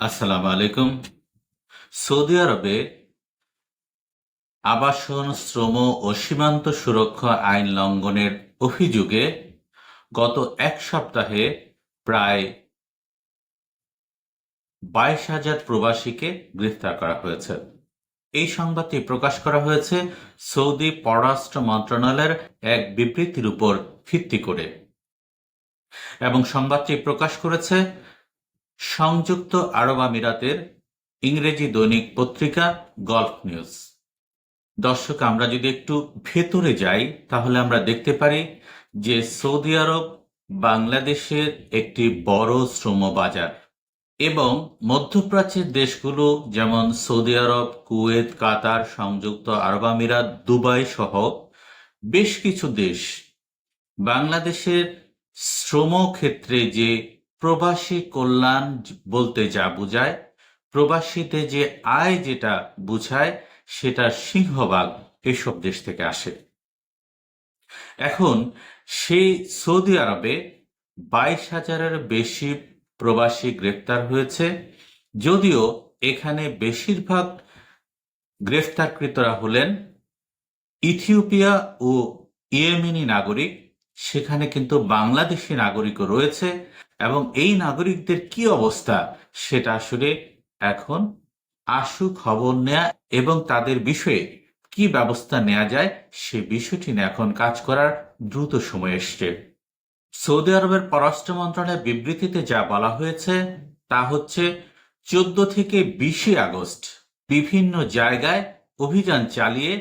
আসসালামু আলাইকুম। সৌদি আরবে আবাসন, শ্রম ও সীমান্ত সুরক্ষা আইন লঙ্ঘনের অভিযোগে গত এক সপ্তাহে প্রায় বাইশ হাজার প্রবাসীকে গ্রেফতার করা হয়েছে। এই সংবাদটি প্রকাশ করা হয়েছে সৌদি পররাষ্ট্র মন্ত্রণালয়ের এক বিবৃতির উপর ভিত্তি করে। এবং সংবাদটি প্রকাশ করেছে সংযুক্ত আরব আমিরাতের ইংরেজি দৈনিক পত্রিকা গল্ফ নিউজ। দর্শক, আমরা যদি একটু ভেতরে যাই, তাহলে আমরা দেখতে পারি যে সৌদি আরব বাংলাদেশের একটি বড় শ্রম বাজার এবং মধ্যপ্রাচ্যের দেশগুলো যেমন সৌদি আরব, কুয়েত, কাতার, সংযুক্ত আরব আমিরাত, দুবাই সহ বেশ কিছু দেশ বাংলাদেশের শ্রম ক্ষেত্রে যে প্রবাসী কল্যাণ বলতে যা বোঝায়, প্রবাসীতে যে আয় যেটা বোঝায়, সেটা সিংহভাগ এসব দেশ থেকে আসে। এখন সেই সৌদি আরবে বাইশ হাজারের বেশি প্রবাসী গ্রেফতার হয়েছে, যদিও এখানে বেশিরভাগ গ্রেফতারকৃতরা হলেন ইথিওপিয়া ও ইয়েমেনি নাগরিক, সেখানে কিন্তু বাংলাদেশি নাগরিকও রয়েছে। এবং এই নাগরিকদের কি অবস্থা? সেটা আসলে এখন আশু খবর নেয়া এবং তাদের বিষয়ে কি ব্যবস্থা নেওয়া যায় সে বিষয়টি নিয়ে এখন কাজ করার দ্রুত সময় এসছে। সৌদি আরবের পররাষ্ট্র মন্ত্রণালয়ের বিবৃতিতে যা বলা হয়েছে তা হচ্ছে, চোদ্দ থেকে বিশে আগস্ট বিভিন্ন জায়গায় অভিযান চালিয়ে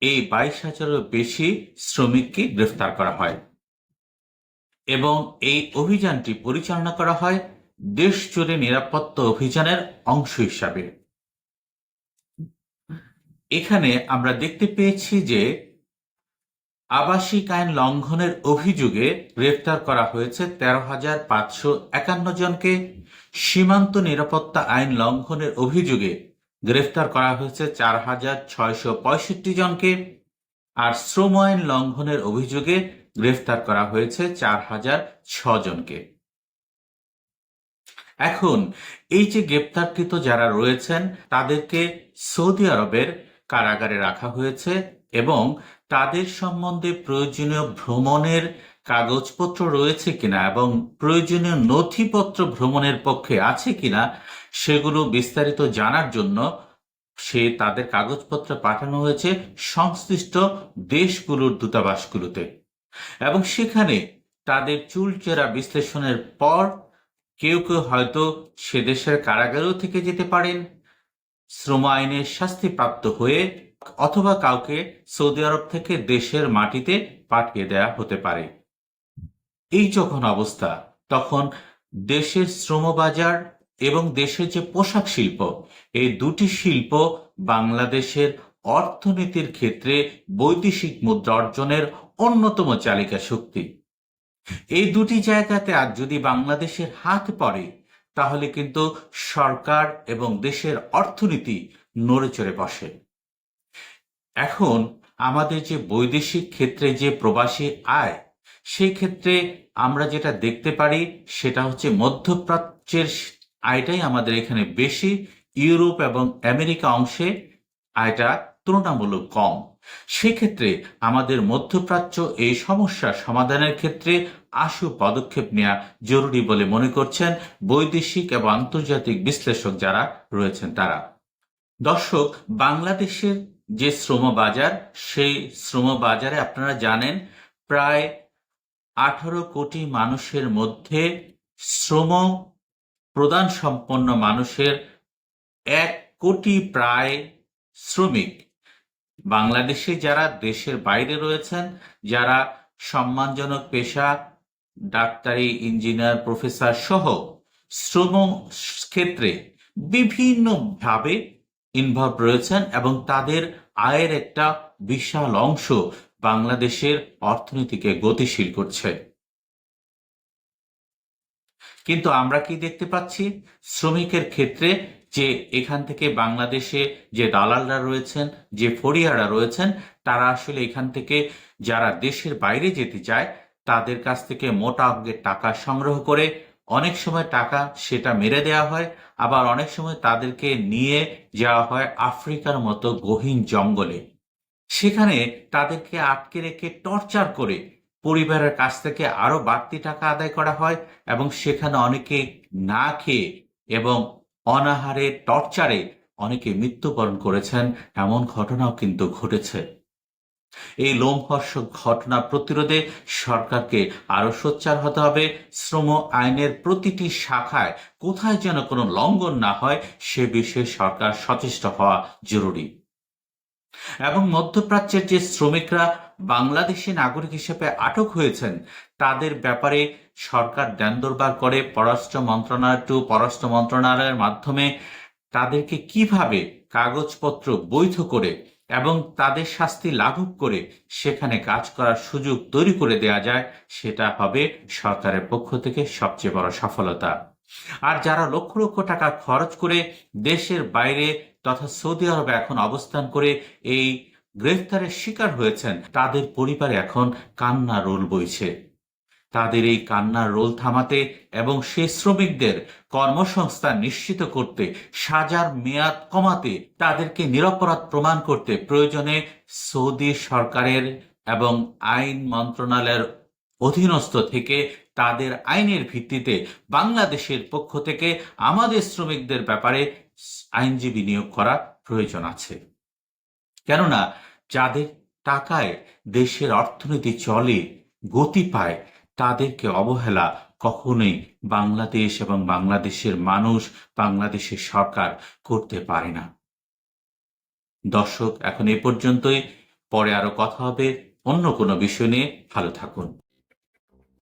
এই বাইশ হাজারেরও বেশি শ্রমিককে গ্রেফতার করা হয়। এবং এই অভিযানটি পরিচালনা করা হয় দেশ জুড়ে নিরাপত্তা অভিযানের অংশ হিসাবে। এখানে আমরা দেখতে পেয়েছি যে আবাসিক আইন লঙ্ঘনের অভিযোগে গ্রেফতার করা হয়েছে তেরো হাজার পাঁচশো একান্ন জনকে। সীমান্ত নিরাপত্তা আইন লঙ্ঘনের অভিযোগে গ্রেফতার করা হয়েছে চার হাজার ছয়শো পঁয়ষট্টি জনকে। আর শ্রম আইন লঙ্ঘনের অভিযোগে গ্রেফতার করা হয়েছে চার হাজার জনকে। এখন, এই যে গ্রেপ্তারকৃত যারা রয়েছেন, তাদেরকে সৌদি আরবের কারাগারে রাখা হয়েছে এবং তাদের সম্বন্ধে প্রয়োজনীয় ভ্রমণের কাগজপত্র রয়েছে কিনা এবং প্রয়োজনীয় নথিপত্র ভ্রমণের পক্ষে আছে কিনা, সেগুলো বিস্তারিত জানার জন্য সে তাদের কাগজপত্র পাঠানো হয়েছে সংশ্লিষ্ট দেশগুলোর দূতাবাসগুলোতে। এবং সেখানে তাদের চুলচেরা বিশ্লেষণের পর কেউ কেউ হয়তো সে দেশের কারাগারেও থেকে যেতে পারেন, শ্রম আইনের শাস্তিপ্রাপ্ত হয়ে অথবা কাউকে সৌদি আরব থেকে দেশের মাটিতে পাঠিয়ে দেয়া হতে পারে। এই যখন অবস্থা, তখন দেশের শ্রমবাজার এবং দেশের যে পোশাক শিল্প, এই দুটি শিল্প বাংলাদেশের অর্থনীতির ক্ষেত্রে বৈদেশিক মুদ্রা অর্জনের অন্যতম চালিকা শক্তি। এই দুটি জায়গাতে আর যদি বাংলাদেশের হাত পড়ে, তাহলে কিন্তু সরকার এবং দেশের অর্থনীতি নড়ে চড়ে বসে। এখন আমাদের যে বৈদেশিক ক্ষেত্রে যে প্রবাসী আয়, সেই ক্ষেত্রে আমরা যেটা দেখতে পারি, সেটা হচ্ছে মধ্যপ্রাচ্যের আয়টাই আমাদের এখানে বেশি। ইউরোপ এবং আমেরিকা অংশে আয়টা তুলনামূলক কম। সেক্ষেত্রে আমাদের মধ্যপ্রাচ্য এই সমস্যার সমাধানের ক্ষেত্রে আশু পদক্ষেপ নেওয়া জরুরি বলে মনে করছেন বৈদেশিক এবং আন্তর্জাতিক বিশ্লেষক যারা রয়েছেন তারা। দর্শক, বাংলাদেশের যে শ্রম বাজার, সেই শ্রম বাজারে আপনারা জানেন প্রায় আঠারো কোটি মানুষের মধ্যে শ্রম প্রদান সম্পন্ন মানুষের এক কোটি প্রায় শ্রমিক। বাংলাদেশে যারা দেশের বাইরে রয়েছেন, যারা সম্মানজনক পেশা, ডাক্তারি, ইঞ্জিনিয়ার, প্রফেসর সহ শ্রম ক্ষেত্রে বিভিন্নভাবে ইনভলভ রয়েছেন এবং তাদের আয়ের একটা বিশাল অংশ বাংলাদেশের অর্থনীতিকে গতিশীল করছে। কিন্তু আমরা কি দেখতে পাচ্ছি? শ্রমিকের ক্ষেত্রে যে এখান থেকে বাংলাদেশে যে দালালরা রয়েছেন, যে ফরিয়ারা রয়েছেন, তারা আসলে এখান থেকে যারা দেশের বাইরে যেতে চায়, তাদের কাছ থেকে মোটা অঙ্কের টাকা সংগ্রহ করে অনেক সময় টাকা সেটা মেরে দেওয়া হয়, আবার অনেক সময় তাদেরকে নিয়ে যাওয়া হয় আফ্রিকার মতো গহীন জঙ্গলে। সেখানে তাদেরকে আটকে রেখে টর্চার করে পরিবারের কাছ থেকে আরও বাড়তি টাকা আদায় করা হয় এবং সেখানে অনেকে না খেয়ে এবং অনাহারে, টর্চারে অনেকে মৃত্যুবরণ করেছেন, এমন ঘটনাও কিন্তু ঘটেছে। এই লোমহর্ষক ঘটনা প্রতিরোধে সরকারকে আরও সোচ্চার হতে হবে। শ্রম আইনের প্রতিটি শাখায় কোথায় যেন কোনো লঙ্ঘন না হয়, সে বিষয়ে সরকার সচেষ্ট হওয়া জরুরি। এবং মধ্যপ্রাচ্যের যে শ্রমিকরা বাংলাদেশি নাগরিক হিসেবে আটক হয়েছেন, তাদের ব্যাপারে সরকার দ্যান্দরবার করে পররাষ্ট্র মন্ত্রণালয় টু পররাষ্ট্র মন্ত্রণালয়ের মাধ্যমে তাদেরকে কীভাবে কাগজপত্র বৈধ করে এবং তাদের শাস্তি লাঘব করে সেখানে কাজ করার সুযোগ তৈরি করে দেয়া যায়, সেটা হবে সরকারের পক্ষ থেকে সবচেয়ে বড় সফলতা। আর যারা লক্ষ লক্ষ টাকা খরচ করে দেশের বাইরে তথা সৌদি আরবে এখন অবস্থান করে এই গ্রেফতারের শিকার হয়েছেন। তাদের পরিবারে এখন কান্না রোল বইছে। তাদের এই কান্নার রোল থামাতে এবং সে শ্রমিকদের কর্মসংস্থান নিশ্চিত করতে, সাজার মেয়াদ কমাতে, তাদেরকে নিরপরাধ প্রমাণ করতে প্রয়োজনে সৌদি সরকারের এবং আইন মন্ত্রণালয়ের অধীনস্থ থেকে তাদের আইনের ভিত্তিতে বাংলাদেশের পক্ষ থেকে আমাদের শ্রমিকদের ব্যাপারে আইনজীবী নিয়োগ করা প্রয়োজন আছে। কেননা যাদের টাকায় দেশের অর্থনীতি চলে, গতি পায়, তাদেরকে অবহেলা কখনোই বাংলাদেশ এবং বাংলাদেশের মানুষ, বাংলাদেশের সরকার করতে পারে না। দর্শক, এখন এ পর্যন্তই। পরে আরও কথা হবে। অন্য কোনো বিষয় নিয়ে ভালো থাকুন।